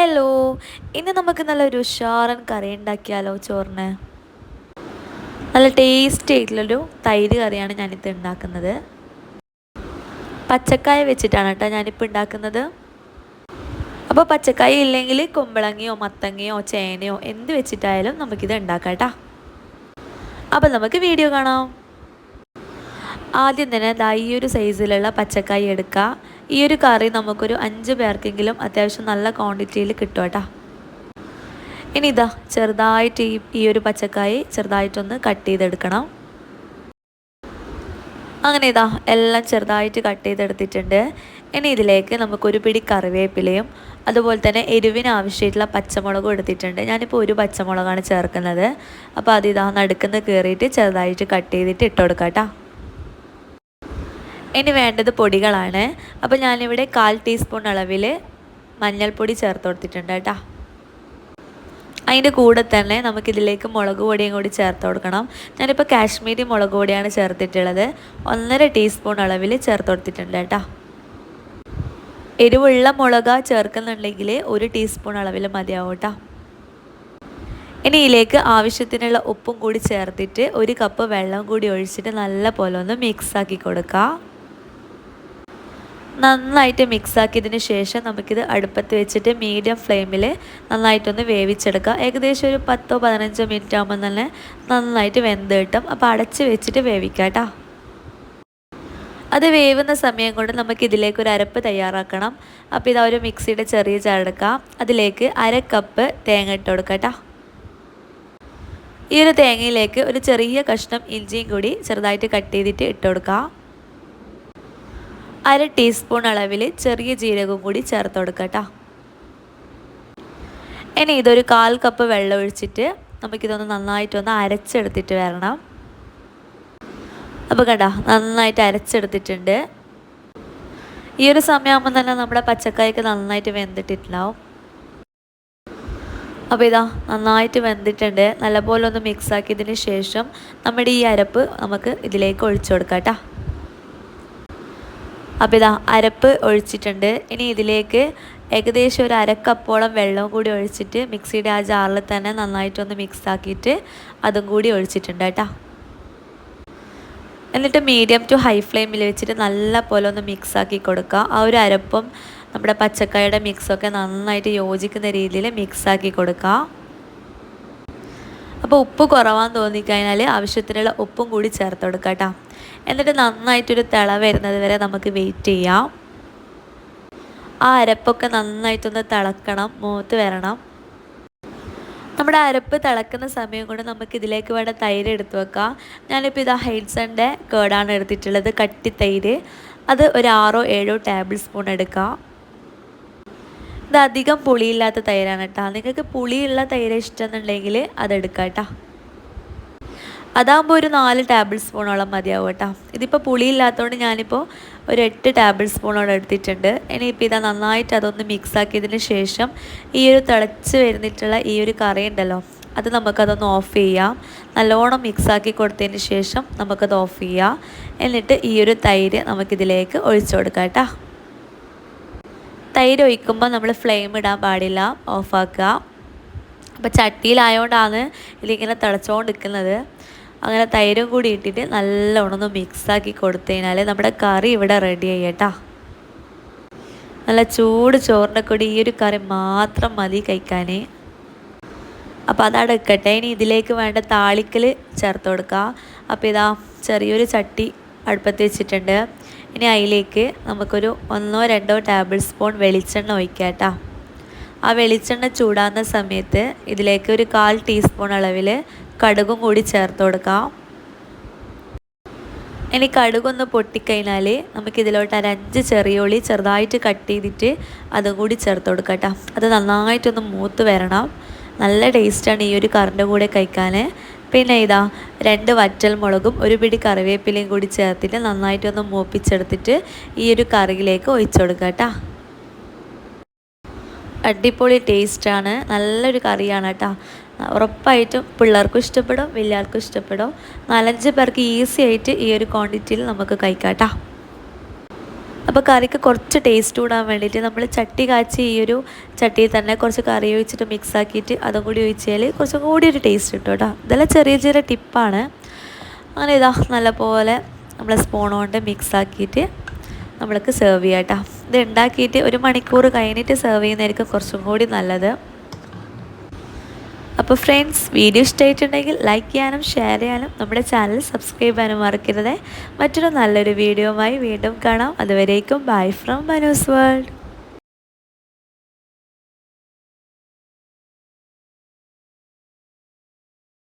Hello ഇന്ന് നമുക്ക് നല്ലൊരു ഉഷാറൻ കറി ഉണ്ടാക്കിയാലോ ചോറിന്? നല്ല ടേസ്റ്റി ആയിട്ടുള്ളൊരു തൈര് കറിയാണ് ഞാനിത് ഉണ്ടാക്കുന്നത്. പച്ചക്കായ വെച്ചിട്ടാണ് കേട്ടോ ഞാനിപ്പോൾ ഉണ്ടാക്കുന്നത്. അപ്പോൾ പച്ചക്കായ ഇല്ലെങ്കിൽ കുമ്പളങ്ങയോ മത്തങ്ങയോ ചേനയോ എന്ത് വെച്ചിട്ടായാലും നമുക്കിത് ഉണ്ടാക്കാം കേട്ടോ. അപ്പോൾ നമുക്ക് വീഡിയോ കാണാം. ആദ്യം തന്നെ ദാ ഈ ഒരു സൈസിലുള്ള പച്ചക്കായ എടുക്കുക ഈ ഒരു കറി നമുക്കൊരു അഞ്ച് പേർക്കെങ്കിലും അത്യാവശ്യം നല്ല ക്വാണ്ടിറ്റിയിൽ കിട്ടും കേട്ടോ. ഇനി ഇതാ ചെറുതായിട്ട് ഈ ഈ ഒരു പച്ചക്കായി ചെറുതായിട്ടൊന്ന് കട്ട് ചെയ്തെടുക്കണം. അങ്ങനെ ഇതാ എല്ലാം ചെറുതായിട്ട് കട്ട് ചെയ്തെടുത്തിട്ടുണ്ട്. ഇനി ഇതിലേക്ക് നമുക്കൊരു പിടി കറിവേപ്പിലയും അതുപോലെ തന്നെ എരിവിന് ആവശ്യമായിട്ടുള്ള പച്ചമുളകും എടുത്തിട്ടുണ്ട്. ഞാനിപ്പോൾ ഒരു പച്ചമുളകാണ് ചേർക്കുന്നത്. അപ്പോൾ അത് ഇതാ നടുക്കുന്ന കയറിയിട്ട് ചെറുതായിട്ട് കട്ട് ചെയ്തിട്ട് ഇട്ട് കൊടുക്കാം കേട്ടോ. ഇനി വേണ്ടത് പൊടികളാണ്. അപ്പോൾ ഞാനിവിടെ കാൽ ടീസ്പൂൺ അളവിൽ മഞ്ഞൾപ്പൊടി ചേർത്ത് കൊടുത്തിട്ടുണ്ട് കേട്ടോ. അതിന്റെ കൂടെ തന്നെ നമുക്കിതിലേക്ക് മുളക് പൊടിയും കൂടി ചേർത്ത് കൊടുക്കണം. ഞാനിപ്പോൾ കാശ്മീരി മുളക് പൊടിയാണ് ചേർത്തിട്ടുള്ളത്. ഒന്നര ടീസ്പൂൺ അളവിൽ ചേർത്ത് കൊടുത്തിട്ടുണ്ട് കേട്ടോ. എരിവുള്ള മുളക് ചേർക്കുന്നുണ്ടെങ്കിൽ ഒരു ടീസ്പൂൺ അളവിൽ മതിയാവും കേട്ടോ. ഇനി ഇതിലേക്ക് ആവശ്യത്തിനുള്ള ഉപ്പും കൂടി ചേർത്തിട്ട് ഒരു കപ്പ് വെള്ളം കൂടി ഒഴിച്ചിട്ട് നല്ല പോലെ ഒന്ന് മിക്സാക്കി കൊടുക്കുക നന്നായിട്ട് മിക്സ് ആക്കിയതിന് ശേഷം നമുക്കിത് അടുപ്പത്ത് വെച്ചിട്ട് മീഡിയം ഫ്ലെയിമിൽ നന്നായിട്ടൊന്ന് വേവിച്ചെടുക്കാം. ഏകദേശം ഒരു പത്തോ പതിനഞ്ചോ മിനിറ്റ് ആകുമ്പോൾ തന്നെ നന്നായിട്ട് വെന്ത് കിട്ടും. അപ്പോൾ അടച്ച് വെച്ചിട്ട് വേവിക്കാം കേട്ടോ അത് വേവുന്ന സമയം കൊണ്ട് നമുക്ക് ഇതിലേക്ക് ഒരു അരപ്പ് തയ്യാറാക്കണം. അപ്പോൾ ഇതാ ഒരു മിക്സിയുടെ ചെറിയ ചാടെടുക്കാം അതിലേക്ക് അര കപ്പ് തേങ്ങ ഇട്ട് കൊടുക്കാം കേട്ടോ ഈ ഒരു തേങ്ങയിലേക്ക് ഒരു ചെറിയ കഷ്ണം ഇഞ്ചിയും കൂടി ചെറുതായിട്ട് കട്ട് ചെയ്തിട്ട് ഇട്ട് കൊടുക്കാം. അര ടീസ്പൂൺ അളവിൽ ചെറിയ ജീരകം കൂടി ചേർത്ത് കൊടുക്കട്ടോ. ഇനി ഇതൊരു കാൽ കപ്പ് വെള്ളം ഒഴിച്ചിട്ട് നമുക്കിതൊന്ന് നന്നായിട്ടൊന്ന് അരച്ചെടുത്തിട്ട് വരണം. അപ്പോൾ കണ്ട നന്നായിട്ട് അരച്ചെടുത്തിട്ടുണ്ട്. ഈ ഒരു സമയമാകുമ്പോൾ തന്നെ നമ്മുടെ പച്ചക്കായൊക്കെ നന്നായിട്ട് വെന്തിട്ടിട്ടുണ്ടാവും. അപ്പോൾ ഇതാ നന്നായിട്ട് വെന്തിട്ടുണ്ട്. നല്ലപോലെ ഒന്ന് മിക്സ് ആക്കിയതിന് ശേഷം നമ്മുടെ ഈ അരപ്പ് നമുക്ക് ഇതിലേക്ക് ഒഴിച്ചു കൊടുക്കാം കേട്ടോ അപ്പോൾ ഇതാ അരപ്പ് ഒഴിച്ചിട്ടുണ്ട്. ഇനി ഇതിലേക്ക് ഏകദേശം ഒരു അരക്കപ്പോളം വെള്ളവും കൂടി ഒഴിച്ചിട്ട് മിക്സിയുടെ ആ ജാറിൽ തന്നെ നന്നായിട്ടൊന്ന് മിക്സ് ആക്കിയിട്ട് അതും കൂടി ഒഴിച്ചിട്ടുണ്ട് കേട്ടോ. എന്നിട്ട് മീഡിയം ടു ഹൈ ഫ്ലെയിമിൽ വെച്ചിട്ട് നല്ല പോലെ ഒന്ന് മിക്സ് ആക്കി കൊടുക്കുക. ആ ഒരു അരപ്പും നമ്മുടെ പച്ചക്കായുടെ മിക്സൊക്കെ നന്നായിട്ട് യോജിക്കുന്ന രീതിയിൽ മിക്സ് ആക്കി കൊടുക്കുക. അപ്പോൾ ഉപ്പ് കുറവാന്ന് തോന്നിക്കഴിഞ്ഞാൽ ആവശ്യത്തിനുള്ള ഉപ്പും കൂടി ചേർത്ത് കൊടുക്കുക കേട്ടോ. എന്നിട്ട് നന്നായിട്ടൊരു തിള വരുന്നത് വരെ നമുക്ക് വെയിറ്റ് ചെയ്യാം. ആ അരപ്പൊക്കെ നന്നായിട്ടൊന്ന് തിളക്കണം മൂത്ത് വരണം. നമ്മുടെ അരപ്പ് തിളക്കുന്ന സമയം കൊണ്ട് നമുക്ക് ഇതിലേക്ക് വേണ്ട തൈര് എടുത്തു വെക്കാം. ഞാനിപ്പോൾ ഇതാ ഹൈറ്റ്സന്റെ കേടാണ് എടുത്തിട്ടുള്ളത് കട്ടി തൈര്. അത് ഒരു ആറോ ഏഴോ ടേബിൾ സ്പൂൺ എടുക്കാം. ഇത് അധികം പുളിയില്ലാത്ത തൈരാണ് കേട്ടോ. നിങ്ങൾക്ക് പുളിയുള്ള തൈര് ഇഷ്ടമെന്നുണ്ടെങ്കിൽ അതെടുക്കാം കേട്ടോ അതാകുമ്പോൾ ഒരു നാല് ടേബിൾ സ്പൂണോളം മതിയാവും കേട്ടോ. ഇതിപ്പോൾ പുളിയില്ലാത്തതുകൊണ്ട് ഞാനിപ്പോൾ ഒരു എട്ട് ടേബിൾ സ്പൂണോളം എടുത്തിട്ടുണ്ട്. ഇനിയിപ്പോൾ ഇതാ നന്നായിട്ട് അതൊന്ന് മിക്സ് ആക്കിയതിന് ശേഷം ഈ ഒരു തിളച്ച് വരുന്നിട്ടുള്ള ഈ ഒരു കറി ഉണ്ടല്ലോ അത് നമുക്കതൊന്ന് ഓഫ് ചെയ്യാം. നല്ലോണം മിക്സ് ആക്കി കൊടുത്തതിന് ശേഷം നമുക്കത് ഓഫ് ചെയ്യാം. എന്നിട്ട് ഈ ഒരു തൈര് നമുക്കിതിലേക്ക് ഒഴിച്ചു കൊടുക്കാം കേട്ടോ. തൈര് ഒഴിക്കുമ്പോൾ നമ്മൾ ഫ്ലെയിം ഇടാൻ പാടില്ല ഓഫാക്കുക അപ്പോൾ ചട്ടിയിലായതുകൊണ്ടാണ് ഇതിങ്ങനെ തിളച്ചുകൊണ്ടിരിക്കുന്നത് അങ്ങനെ തൈരും കൂടി ഇട്ടിട്ട് നല്ലോണം ഒന്ന് മിക്സാക്കി കൊടുത്തു കഴിഞ്ഞാൽ നമ്മുടെ കറി ഇവിടെ റെഡി ആയിട്ടാ നല്ല ചൂട് ചോറിന്റെ കൂടി ഈ ഒരു കറി മാത്രം മതി കഴിക്കാൻ അപ്പോൾ അതവിടെ ഇനി ഇതിലേക്ക് വേണ്ട താളിക്കൽ ചേർത്ത് കൊടുക്കുക അപ്പോൾ ഇതാ ചെറിയൊരു ചട്ടി അടുപ്പത്ത് വെച്ചിട്ടുണ്ട്. ഇനി അതിലേക്ക് നമുക്കൊരു ഒന്നോ രണ്ടോ ടേബിൾ സ്പൂൺ വെളിച്ചെണ്ണ ഒഴിക്കാട്ടാ ആ വെളിച്ചെണ്ണ ചൂടാകുന്ന സമയത്ത് ഇതിലേക്ക് ഒരു കാൽ ടീസ്പൂൺ അളവിൽ കടുകും കൂടി ചേർത്ത് കൊടുക്കാം. ഇനി കടുകൊന്ന് പൊട്ടിക്കഴിഞ്ഞാൽ നമുക്കിതിലോട്ട് അരഞ്ച് അഞ്ച് ചെറിയ ഉള്ളി ചെറുതായിട്ട് കട്ട് ചെയ്തിട്ട് അതും കൂടി ചേർത്ത് കൊടുക്കാം അത് നന്നായിട്ടൊന്ന് മൂത്ത് വരണം. നല്ല ടേസ്റ്റാണ് ഈ ഒരു കറിന്റെ കൂടെ കഴിക്കാൻ. പിന്നെ ഇതാ രണ്ട് വറ്റൽ മുളകും ഒരു പിടി കറിവേപ്പിലയും കൂടി ചേർത്തിട്ട് നന്നായിട്ട് ഒന്ന് മൂപ്പിച്ചെടുത്തിട്ട് ഈ ഒരു കറിയിലേക്ക് ഒഴിച്ചു കൊടുക്കുക കേട്ടോ. അടിപൊളി ടേസ്റ്റാണ് നല്ലൊരു കറിയാണ് കേട്ടോ. ഉറപ്പായിട്ടും പിള്ളേർക്കും ഇഷ്ടപ്പെടും വലിയവർക്കും ഇഷ്ടപ്പെടും. നാലഞ്ച് പേർക്ക് ഈസി ആയിട്ട് ഈ ഒരു ക്വാണ്ടിറ്റിയിൽ നമുക്ക് കഴിക്കാം കേട്ടോ. അപ്പോൾ കറിക്ക് കുറച്ച് ടേസ്റ്റ് കൂടാൻ വേണ്ടിയിട്ട് നമ്മൾ ചട്ടി കാച്ചി ഈ ഒരു ചട്ടിയിൽ തന്നെ കുറച്ച് കറി ഒഴിച്ചിട്ട് മിക്സ് ആക്കിയിട്ട് അതും കൂടി ഒഴിച്ചാൽ കുറച്ചും കൂടി ഒരു ടേസ്റ്റ് കിട്ടും കേട്ടോ. ഇതെല്ലാം ചെറിയ ചെറിയ ടിപ്പാണ് അങ്ങനെ ഇതാ നല്ലപോലെ നമ്മൾ സ്പൂൺ കൊണ്ട് മിക്സ് ആക്കിയിട്ട് നമ്മൾക്ക് സെർവ് ചെയ്യാം കേട്ടോ. ഇത് ഉണ്ടാക്കിയിട്ട് ഒരു മണിക്കൂർ കഴിഞ്ഞിട്ട് സെർവ് ചെയ്യുന്നതായിരിക്കും കുറച്ചും കൂടി നല്ലത്. അപ്പോൾ ഫ്രണ്ട്സ് വീഡിയോ ഇഷ്ടമായിട്ടുണ്ടെങ്കിൽ ലൈക്ക് ചെയ്യാനും ഷെയർ ചെയ്യാനും നമ്മുടെ ചാനൽ സബ്സ്ക്രൈബ് ചെയ്യാനും മറക്കരുത്. മറ്റൊരു നല്ലൊരു വീഡിയോയുമായി വീണ്ടും കാണാം. അതുവരേക്കും ബൈ ഫ്രം മനോസ് വേൾഡ്